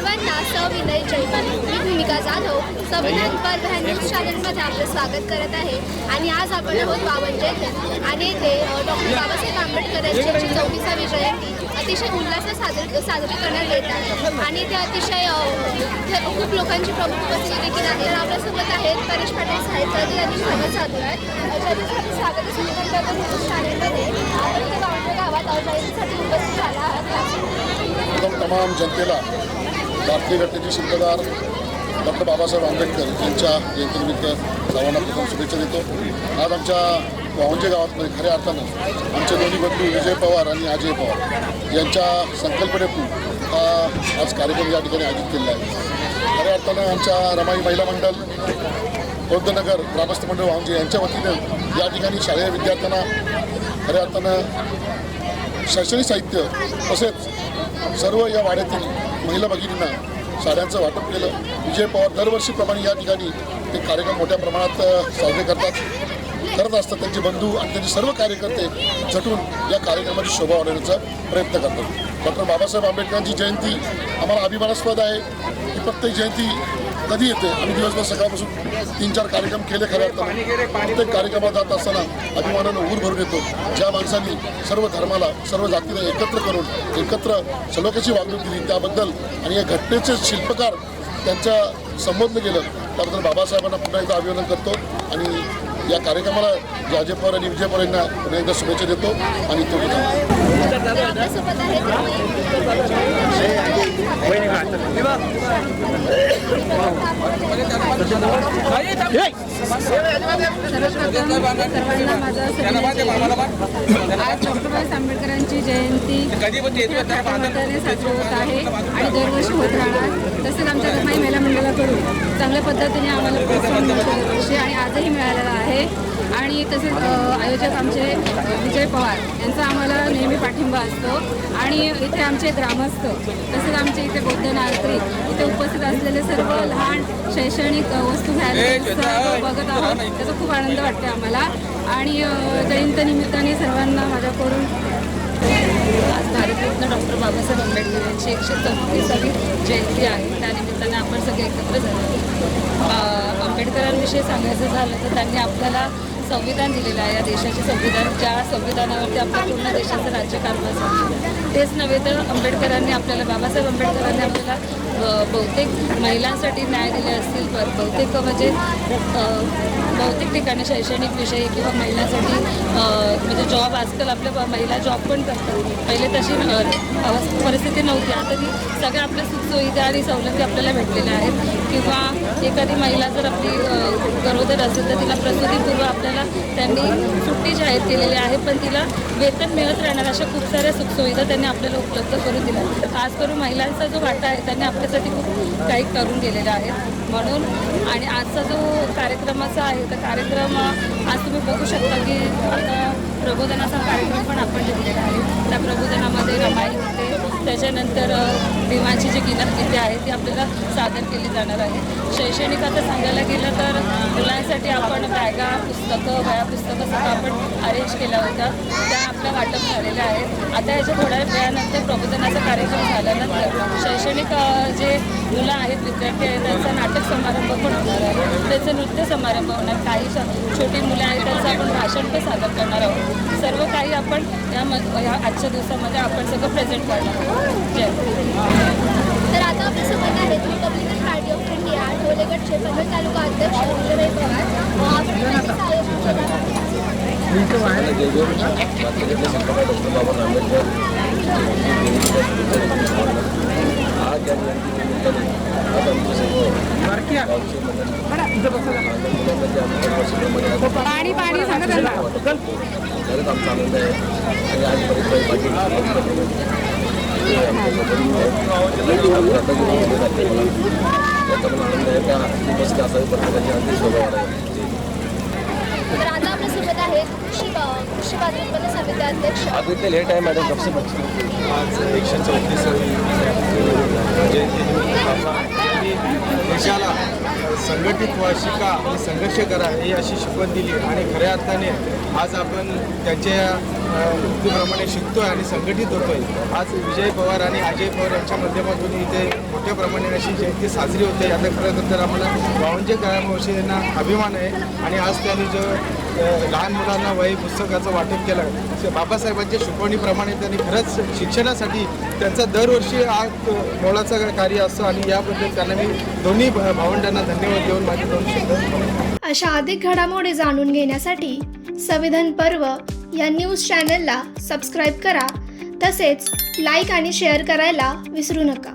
सर्वांना सविनय जयमान मी भूमिका जाधव. संविधान पर्व ह्या न्यूज चॅनलमध्ये आपलं स्वागत करत आहे. आणि आज आपण आहोत बावनजे येथे आणि येथे डॉक्टर बाबासाहेब आंबेडकर यांची चौतीसावी जयंती अतिशय उल्हासात साजरी साजरी करण्यात येत आहे. आणि ते अतिशय खूप लोकांची प्रमुख उपस्थिती देखील आहे. तर आपल्यासोबत आहेत परेश पाटील साहेब तर यांनी स्वागत साधू आहे. जयंतीसाठी स्वागत संविधान पर्व न्यूज चॅनलमध्ये आपण गावात अ, जयंतीसाठी उपस्थित झाला आहात. तमाम जनतेला भारतीय घटनेचे शिल्पकार डॉक्टर बाबासाहेब आंबेडकर यांच्या जयंतीनिमित्त सर्वांना प्रथम शुभेच्छा देतो. आज आमच्या वावंजे गावातमध्ये खऱ्या अर्थानं आमचे दोन्ही बंधू विजय पवार आणि अजय पवार यांच्या संकल्पनेतून हा आज कार्यक्रम या ठिकाणी आयोजित केलेला आहे. खऱ्या अर्थानं आमच्या रमाई महिला मंडळ बौद्धनगर ग्रामस्थ मंडळ वावंजे यांच्या वतीनं या ठिकाणी शालेय विद्यार्थ्यांना खऱ्या अर्थानं शैक्षणिक साहित्य तसेच सर्व या वाड्यातील महिला भगिनींना साड्यांचं वाटप केलं. विजय पवार दरवर्षीप्रमाणे या ठिकाणी ते कार्यक्रम मोठ्या प्रमाणात साजरे करतात. करत असतात त्यांचे बंधू आणि त्यांचे सर्व कार्यकर्ते झटून या कार्यक्रमाची शोभा वाढवण्याचा प्रयत्न करतात. डॉक्टर बाबासाहेब आंबेडकरांची जयंती आम्हाला अभिमानास्पद आहे. की प्रत्येक जयंती कधी येते? आम्ही दिवसभर सकाळपासून तीन चार कार्यक्रम केले खऱ्या अर्थानं. प्रत्येक कार्यक्रमात जात असताना अभिमानानं ऊर भरून येतो. ज्या माणसांनी सर्व धर्माला सर्व जातीला एकत्र करून एकत्र सलोख्याची वागणूक दिली त्याबद्दल आणि या घटनेचे शिल्पकार त्यांच्या संबोधलं गेलं त्याबद्दल बाबासाहेबांना पुन्हा एकदा अभिनंदन करतो आणि या कार्यक्रमाला जे अजय पवार आणि विजय पवार यांना पुन्हा एकदा शुभेच्छा देतो आणि तो आपल्यासोबत सर्वप्रथम सर्वांना माझा आज डॉक्टर बाबासाहेब आंबेडकरांची जयंती मोठ्या मोठ्याने साजरी होत आहे आणि दरवर्षी होत राहणार. तसेच आमच्या रमाई महिला मंडळाकडून चांगल्या पद्धतीने आम्हाला प्रोत्साहन मिळतं दरवर्षी आणि आजही मिळालेलं आहे. आणि तसेच आयोजक आमचे विजय पवार यांचा आम्हाला नेहमी पाठिंबा असतो. आणि इथे आमचे ग्रामस्थ तसेच आमचे इथे बौद्ध नागरिक इथे उपस्थित असलेले सर्व लहान शैक्षणिक वस्तू घ्यायला बघत आहोत. त्याचा खूप आनंद वाटते आम्हाला. आणि जयंती निमित्ताने सर्वांना माझ्याकडून आज भारतरत्न डॉक्टर बाबासाहेब आंबेडकर यांची एकशे चौतीसावी जयंती आहे. त्यानिमित्ताने आपण सगळे एकत्र झालो. आंबेडकरांविषयी सांगायचं झालं तर त्यांनी आपल्याला संविधान दिलेलं आहे. या देशाचे संविधान ज्या संविधानावरती आपल्या पूर्ण देशाचं राज्यकारभार चालतो तेच नव्हे तर आंबेडकरांनी आपल्याला बाबासाहेब आंबेडकरांनी आपल्याला बहुतेक महिलांसाठी न्याय दिले असतील बहुतेक म्हणजे बहुतेक ठिकाणी शैक्षणिक विषयी किंवा महिलांसाठी म्हणजे जॉब आजकाल आपल्या महिला जॉब पण करतात. पहिले तशी परिस्थिती नव्हती. आता ती सगळ्या आपल्या सुखसुविधा आणि सवलती आपल्याला भेटलेल्या आहेत. किंवा एखादी महिला जर आपली गरोदर असेल तर तिला प्रसूतीपूर्व आपल्याला त्यांनी सुट्टी जाहीर केलेली आहे पण तिला वेतन मिळत राहणार अशा खूप साऱ्या सुखसुविधा त्यांनी आपल्याला उपलब्ध करून दिल्या. खास करून महिलांचा जो वाटा आहे त्यांनी आपल्यासाठी खूप काही करून गेलेला आहे. म्हणून आणि आजचा जो कार्यक्रमाचा आहे तर कार्यक्रम आज तुम्ही बघू शकता की आता प्रबोधनाचा कार्यक्रम पण आपण घेतलेला आहे त्या प्रबोधनामध्ये रमाई होते. त्याच्यानंतर अ, भीमाची जी गीता गीते आहे ती आपल्याला सादर केली जाणार आहे. शैक्षणिक आता सांगायला गेलं तर मुलांसाठी आपण बॅगा पुस्तकं वया पुस्तकं सुद्धा आपण अरेंज केल्या होत्या. त्या आपल्या वाटप झालेल्या आहेत. आता याच्या थोड्या वेळानंतर प्रबोधनाचा कार्यक्रम झाल्यानंतर शैक्षणिक जे मुलं आहेत विद्यार्थी आहेत त्यांचा नाटक समारंभ पण होणार आहे. त्याचे नृत्य समारंभ होणार. काही छोटी मुलं आहेत त्यांचं आपण भाषण पण सादर करणार आहोत. सर्व काही आपण या या आजच्या दिवसामध्ये आपण सगळं प्रेझेंट करणार जय तर आता आपल्यासोबत आहेत रिपब्लिकन पार्टी ऑफ़ इंडिया ढोलेगडचे पनवेल तालुका अध्यक्ष पवार. अ. आज या आज आमचे सर्व पाणी पाणी सांगा त्यांना. खरंच आमचा आनंद आहे. आणि आज परिचय पाटील ते आमच्यासोबत रत्नागिरी राज्यपाल याचा पण आनंद आहे. का उपस्थित असावी प्रत्येकाची अगदी स्वभाव आहे तर आता आपल्यासोबत आहेत. कृषी कृषी बाजार उत्पन्न समिती अध्यक्ष. लेट आहे मॅडम सबसे आज एकशे चौतीसावी जयंतीनिमित्त आपला त्यांनी देशाला संघटित व्हा शिका आणि संघर्ष करा ही अशी शिकवण दिली. आणि खऱ्या अर्थाने आज आपण त्यांच्या अ, शिकतोय आणि संघटित होतोय. आज विजय पवार आणि अजय पवार यांच्या माध्यमातून इथे मोठ्या प्रमाणे अशी जयंती साजरी होते. आता खरं तर आम्हाला बावनशे काळावर्षी यांना अभिमान आहे. आणि आज त्यांनी जो लहान मुलांना वही पुस्तकाचं वाटप केलं. बाबासाहेबांच्या शिकवणीप्रमाणे त्यांनी खरंच शिक्षणासाठी त्यांचा दरवर्षी हा मोलाचं कार्य असतं आणि याबद्दल त्यांना मी दोन्ही भावंडांना धन्यवाद देऊन माझे दोन शब्द अशा अधिक घडामोडी जाणून घेण्यासाठी संविधान पर्व या न्यूज चॅनलला सबस्क्राईब करा. तसेच लाईक आणि शेअर करायला विसरू नका.